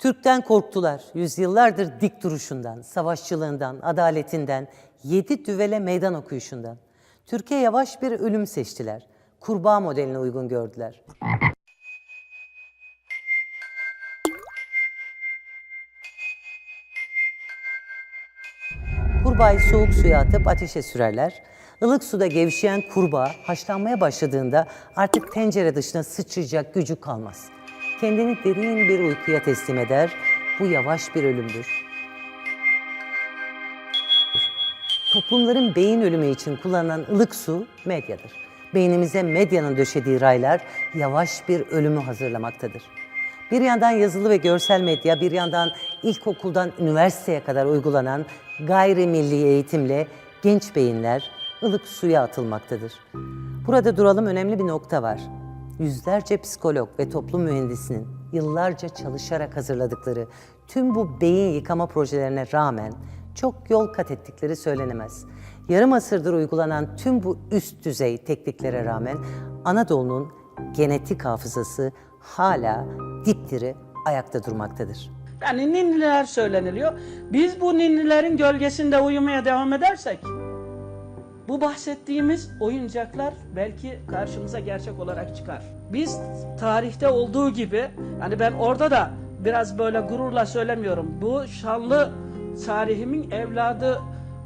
Türk'ten korktular. Yüzyıllardır dik duruşundan, savaşçılığından, adaletinden, yedi düvele meydan okuyuşundan. Türkiye yavaş bir ölüm seçtiler. Kurbağa modeline uygun gördüler. Kurbağayı soğuk suya atıp ateşe sürerler. Ilık suda gevşeyen kurbağa haşlanmaya başladığında artık tencere dışına sıçrayacak gücü kalmaz. Kendini derin bir uykuya teslim eder. Bu yavaş bir ölümdür. Toplumların beyin ölümü için kullanılan ılık su medyadır. Beynimize medyanın döşediği raylar yavaş bir ölümü hazırlamaktadır. Bir yandan yazılı ve görsel medya, bir yandan ilkokuldan üniversiteye kadar uygulanan gayrimilli eğitimle genç beyinler ılık suya atılmaktadır. Burada duralım önemli bir nokta var. Yüzlerce psikolog ve toplum mühendisinin yıllarca çalışarak hazırladıkları tüm bu beyin yıkama projelerine rağmen çok yol kat ettikleri söylenemez. Yarım asırdır uygulanan tüm bu üst düzey tekniklere rağmen Anadolu'nun genetik hafızası hala dipdiri ayakta durmaktadır. Yani ninniler söyleniliyor. Biz bu ninnilerin gölgesinde uyumaya devam edersek bu bahsettiğimiz oyuncaklar belki karşımıza gerçek olarak çıkar. Biz tarihte olduğu gibi hani ben orada da biraz böyle gururla söylemiyorum. Bu şanlı tarihimin evladı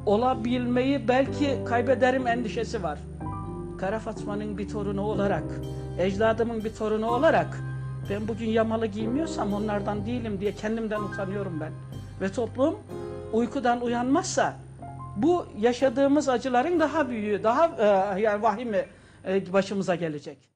olabilmeyi belki kaybederim endişesi var. Kara Fatma'nın bir torunu olarak, ecdadımın bir torunu olarak ben bugün yamalı giymiyorsam onlardan değilim diye kendimden utanıyorum ben. Ve toplum uykudan uyanmazsa bu yaşadığımız acıların daha büyüğü, daha e, yani vahimi e, başımıza gelecek.